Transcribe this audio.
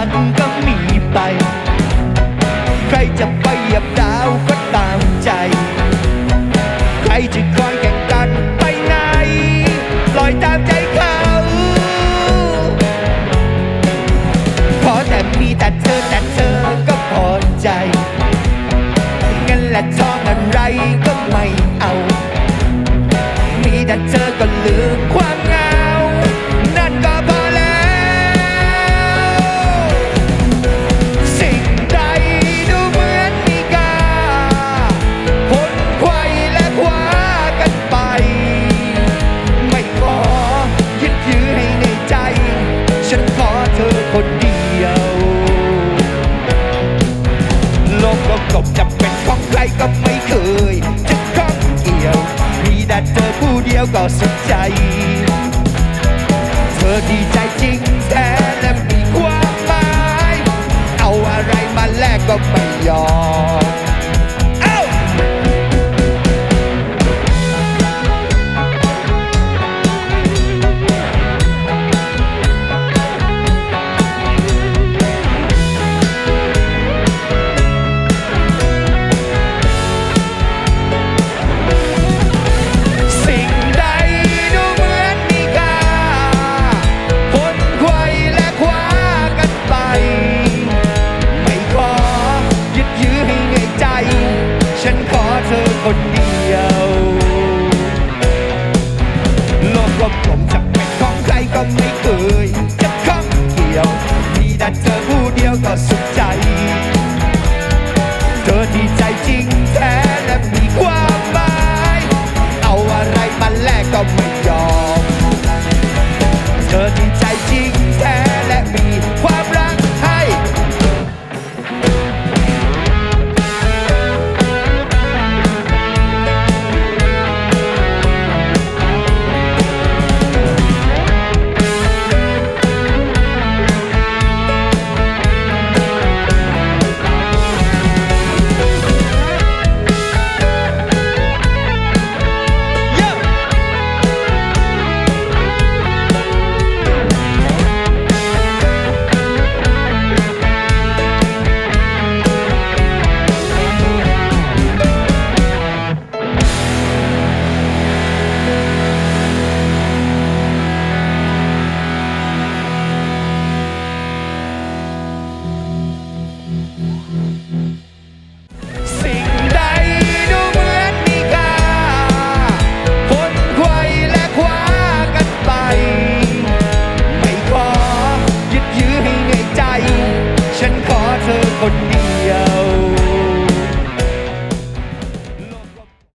านก็มีไป ใครจะไปเหยียบดาวก็ตามใจ ใครจะคอยแข่งกันไปไหนลอยตามใจเขา ขอแต่มีแต่เธอแต่เธอก็พอใจ งั้นและชอบอะไรก็ไม่เอา มีแต่เธอก็ลืมความ็สุใจ เธอดีใจจริงแท้และมีความหมาย เอาอะไรมาแลกก็ไม่ยอม Thank you. for me.